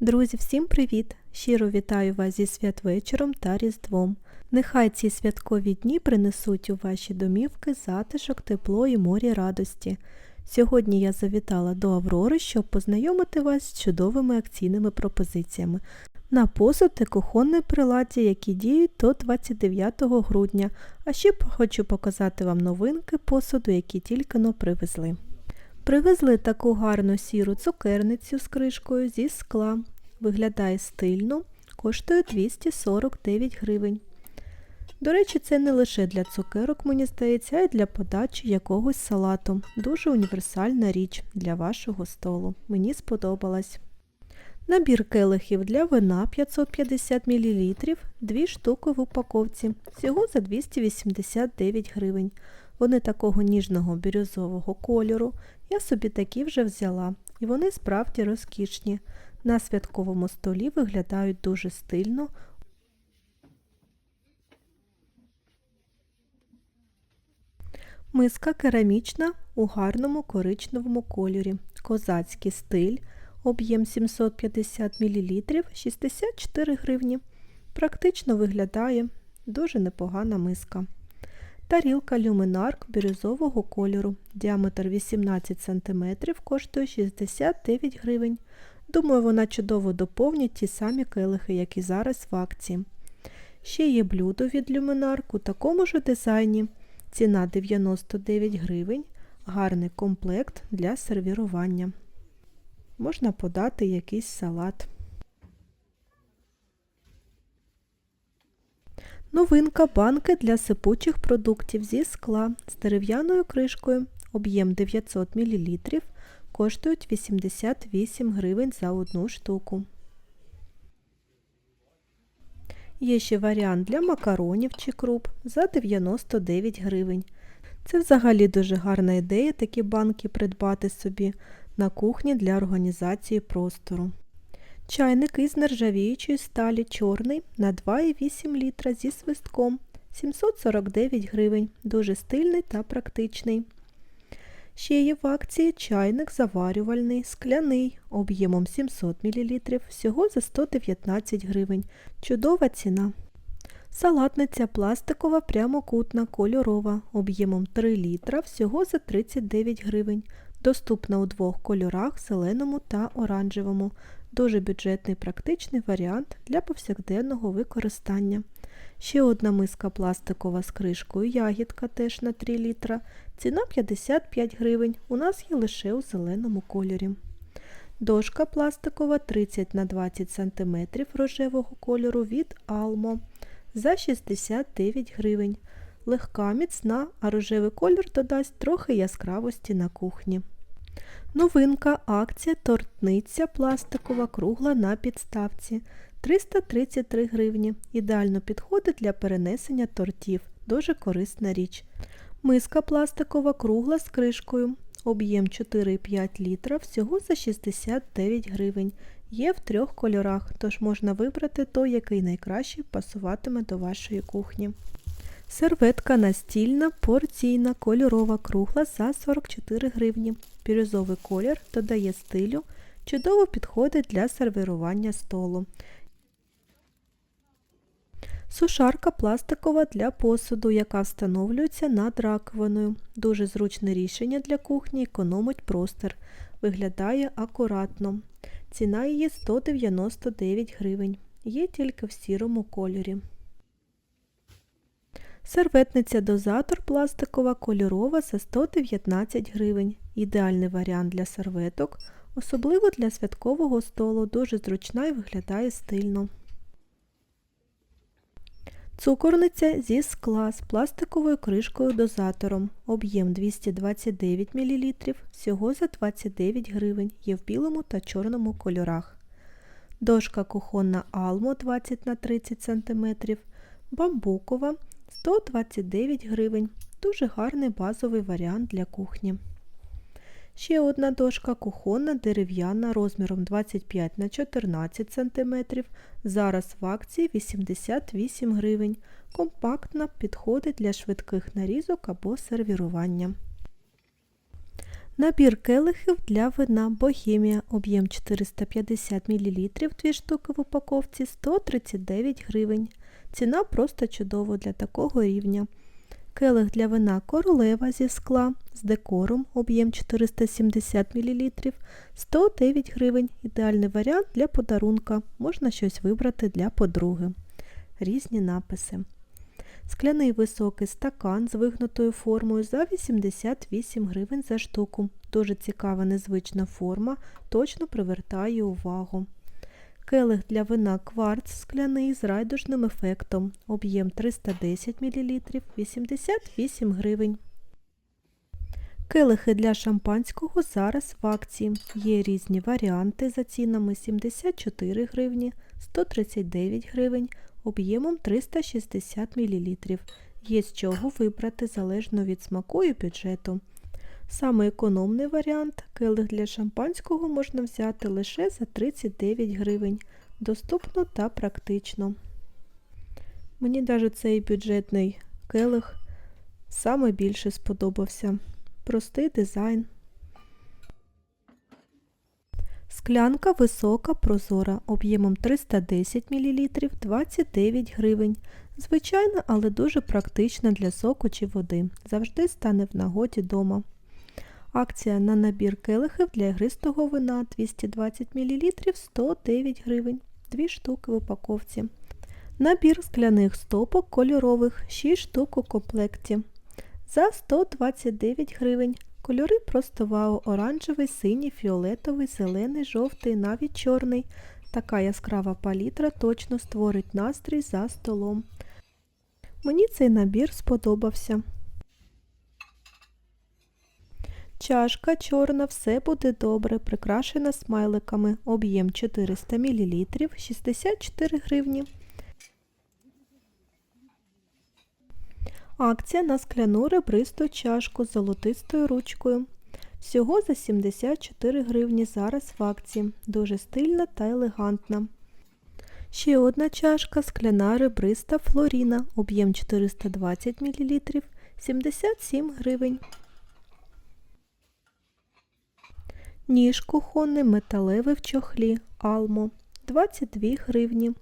Друзі, всім привіт! Щиро вітаю вас зі святвечором та Різдвом. Нехай ці святкові дні принесуть у ваші домівки затишок, тепло і морі радості. Сьогодні я завітала до Аврори, щоб познайомити вас з чудовими акційними пропозиціями на посуд і кухонне приладдя, які діють до 29 грудня, а ще хочу показати вам новинки посуду, які тільки но привезли. Привезли таку гарну сіру цукерницю з кришкою зі скла. Виглядає стильно, коштує 249 гривень. До речі, це не лише для цукерок, мені здається, а й для подачі якогось салату. Дуже універсальна річ для вашого столу. Мені сподобалась. Набір келихів для вина 550 мл, дві штуки в упаковці, всього за 289 гривень. Вони такого ніжного бірюзового кольору. Я собі такі вже взяла, і вони справді розкішні. На святковому столі виглядають дуже стильно. Миска керамічна у гарному коричневому кольорі. Козацький стиль, об'єм 750 мл, 64 гривні. Практично виглядає дуже непогана миска. Тарілка люминарк бірюзового кольору, діаметр 18 см, коштує 69 гривень. Думаю, вона чудово доповнить ті самі келихи, як і зараз в акції. Ще є блюдо від люминарк у такому ж дизайні. Ціна 99 гривень, гарний комплект для сервірування. Можна подати якийсь салат. Новинка банки для сипучих продуктів зі скла з дерев'яною кришкою, об'єм 900 мл, коштують 88 гривень за одну штуку. Є ще варіант для макаронів чи круп за 99 гривень. Це взагалі дуже гарна ідея такі банки придбати собі на кухні для організації простору. Чайник із нержавіючої сталі чорний на 2,8 літра зі свистком 749 гривень, дуже стильний та практичний. Ще є в акції чайник заварювальний, скляний, об'ємом 700 мл, всього за 119 гривень. Чудова ціна. Салатниця пластикова прямокутна кольорова, об'ємом 3 літра, всього за 39 гривень. Доступна у двох кольорах зеленому та оранжевому. Дуже бюджетний практичний варіант для повсякденного використання. Ще одна миска пластикова з кришкою ягідка теж на 3 літра. Ціна 55 гривень. У нас є лише у зеленому кольорі. Дошка пластикова 30 на 20 см рожевого кольору від Almo за 69 гривень. Легка, міцна, а рожевий колір додасть трохи яскравості на кухні. Новинка акція тортниця пластикова кругла на підставці 333 гривні. Ідеально підходить для перенесення тортів. Дуже корисна річ. Миска пластикова кругла з кришкою. Об'єм 4,5 літра, всього за 69 гривень. Є в трьох кольорах, тож можна вибрати той, який найкраще пасуватиме до вашої кухні. Серветка настільна, порційна, кольорова кругла за 44 гривні. Бірюзовий колір додає стилю, чудово підходить для сервірування столу. Сушарка пластикова для посуду, яка встановлюється над раковиною. Дуже зручне рішення для кухні, економить простір. Виглядає акуратно. Ціна її 199 гривень. Є тільки в сірому кольорі. Серветниця дозатор пластикова кольорова за 119 гривень. Ідеальний варіант для серветок, особливо для святкового столу, дуже зручна і виглядає стильно. Цукорниця зі скла з пластиковою кришкою дозатором. Об'єм 229 мл, всього за 29 гривень, є в білому та чорному кольорах. Дошка кухонна Almo 20 на 30 см, бамбукова 129 гривень. Дуже гарний базовий варіант для кухні. Ще одна дошка кухонна дерев'яна розміром 25 на 14 см. Зараз в акції 88 гривень. Компактна, підходить для швидких нарізок або сервірування. Набір келихів для вина Богемія, об'єм 450 мл, 2 штуки в упаковці 139 гривень. Ціна просто чудова для такого рівня. Келих для вина королева зі скла з декором, об'єм 470 мл, 109 гривень. Ідеальний варіант для подарунка. Можна щось вибрати для подруги. Різні написи. Скляний високий стакан з вигнутою формою за 88 гривень за штуку. Дуже цікава незвична форма, точно привертає увагу. Келих для вина кварц скляний з райдужним ефектом. Об'єм 310 мл 88 гривень. Келихи для шампанського зараз в акції. Є різні варіанти за цінами 74 гривні, 139 гривень, об'ємом 360 мл. Є з чого вибрати залежно від смаку і бюджету. Саме економний варіант келих для шампанського можна взяти лише за 39 гривень. Доступно та практично. Мені навіть цей бюджетний келих саме більше сподобався. Простий дизайн. Склянка висока, прозора, об'ємом 310 мл 29 гривень. Звичайна, але дуже практична для соку чи води. Завжди стане в нагоді дома. Акція на набір келихів для ігристого вина 220 мл 109 гривень. 2 штуки в упаковці. Набір скляних стопок кольорових 6 штук у комплекті. За 129 гривень. Кольори просто вау, оранжевий, синій, фіолетовий, зелений, жовтий, навіть чорний. Така яскрава палітра точно створить настрій за столом. Мені цей набір сподобався. Чашка чорна, все буде добре, прикрашена смайликами, об'єм 400 мл, 64 гривні. Акція на скляну ребристу чашку з золотистою ручкою. Всього за 74 гривні зараз в акції. Дуже стильна та елегантна. Ще одна чашка скляна ребриста Флоріна, об'єм 420 мл, 77 гривень. Ніж кухонний металевий в чохлі Алмо 22 гривні.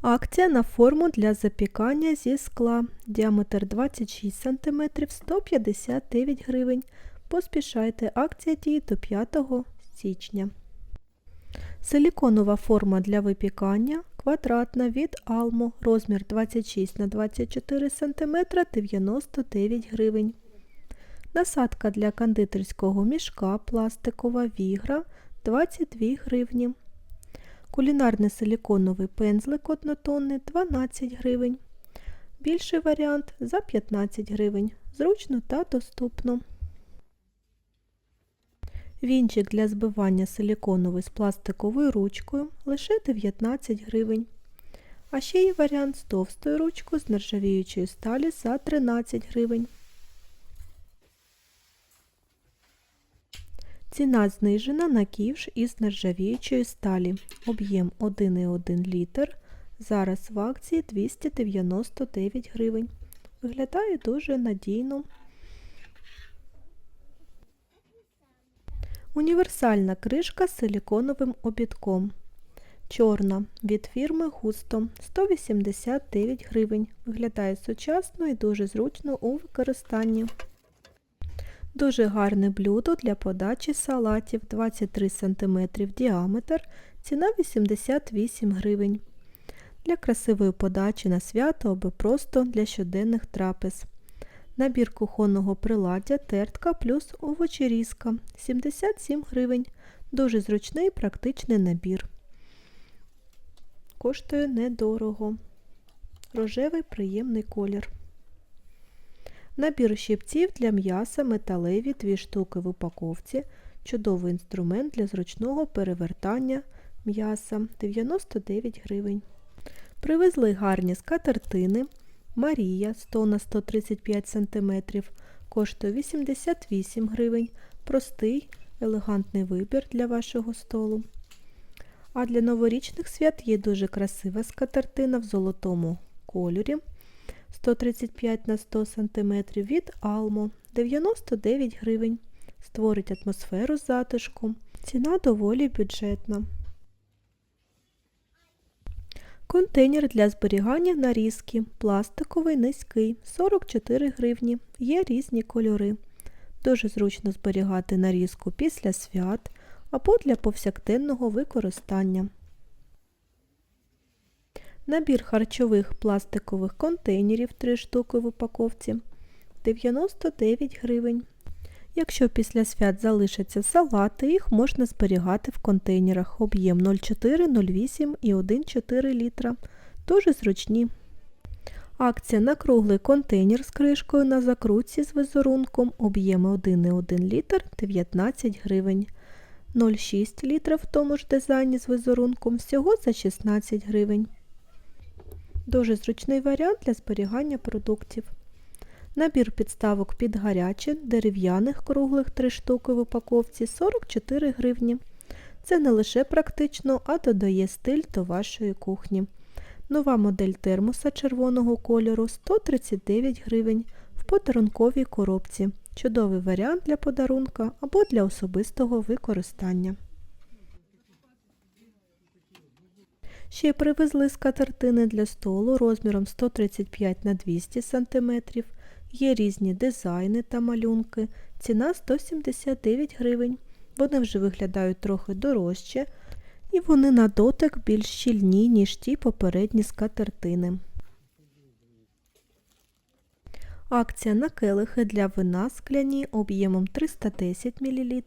Акція на форму для запікання зі скла. Діаметр 26 см 159 гривень. Поспішайте, акція діє до 5 січня. Силіконова форма для випікання квадратна від Almo, розмір 26 на 24 см 99 гривень. Насадка для кондитерського мішка пластикова вігра 22 гривні. Кулінарний силіконовий пензлик однотонний 12 гривень. Більший варіант за 15 гривень. Зручно та доступно. Вінчик для збивання силіконовий з пластиковою ручкою лише 19 гривень. А ще є варіант з товстою ручкою з нержавіючої сталі за 13 гривень. Ціна знижена на ківш із нержавіючої сталі. Об'єм 1,1 літр. Зараз в акції 299 гривень. Виглядає дуже надійно. Універсальна кришка з силіконовим обідком. Чорна від фірми Густо 189 гривень. Виглядає сучасно і дуже зручно у використанні. Дуже гарне блюдо для подачі салатів 23 см діаметр, ціна 88 гривень. Для красивої подачі на свято або просто для щоденних трапез. Набір кухонного приладдя тертка плюс овочерізка 77 гривень. Дуже зручний практичний набір. Коштує недорого. Рожевий приємний колір. Набір щипців для м'яса металеві 2 штуки в упаковці. Чудовий інструмент для зручного перевертання м'яса 99 гривень. Привезли гарні скатертини. Марія 100 на 135 см, коштує 88 гривень. Простий, елегантний вибір для вашого столу. А для новорічних свят є дуже красива скатертина в золотому кольорі. 135 на 100 см від Almo 99 гривень. Створить атмосферу затишку. Ціна доволі бюджетна. Контейнер для зберігання нарізки. Пластиковий низький 44 гривні. Є різні кольори. Дуже зручно зберігати нарізку після свят або для повсякденного використання. Набір харчових пластикових контейнерів 3 штуки в упаковці 99 гривень. Якщо після свят залишаться салати, їх можна зберігати в контейнерах об'єм 0,4, 0,8 і 1,4 літра. Дуже зручні. Акція на круглий контейнер з кришкою на закрутці з візерунком об'єми 1,1 літр 19 гривень. 0,6 літра в тому ж дизайні з візерунком всього за 16 гривень. Дуже зручний варіант для зберігання продуктів. Набір підставок під гаряче, дерев'яних круглих 3 штуки в упаковці 44 гривні. Це не лише практично, а додає стиль до вашої кухні. Нова модель термоса червоного кольору 139 гривень в подарунковій коробці. Чудовий варіант для подарунка або для особистого використання. Ще й привезли скатертини для столу розміром 135 на 200 см. Є різні дизайни та малюнки. Ціна 179 гривень. Вони вже виглядають трохи дорожче, і вони на дотик більш щільні, ніж ті попередні скатертини. Акція на келихи для вина скляні об'ємом 310 мл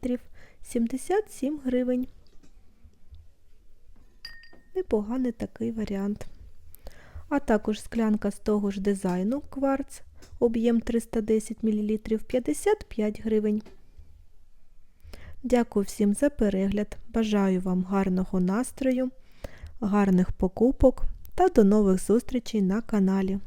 77 гривень. Непоганий такий варіант. А також склянка з того ж дизайну кварц, об'єм 310 мл 55 гривень. Дякую всім за перегляд. Бажаю вам гарного настрою, гарних покупок та до нових зустрічей на каналі.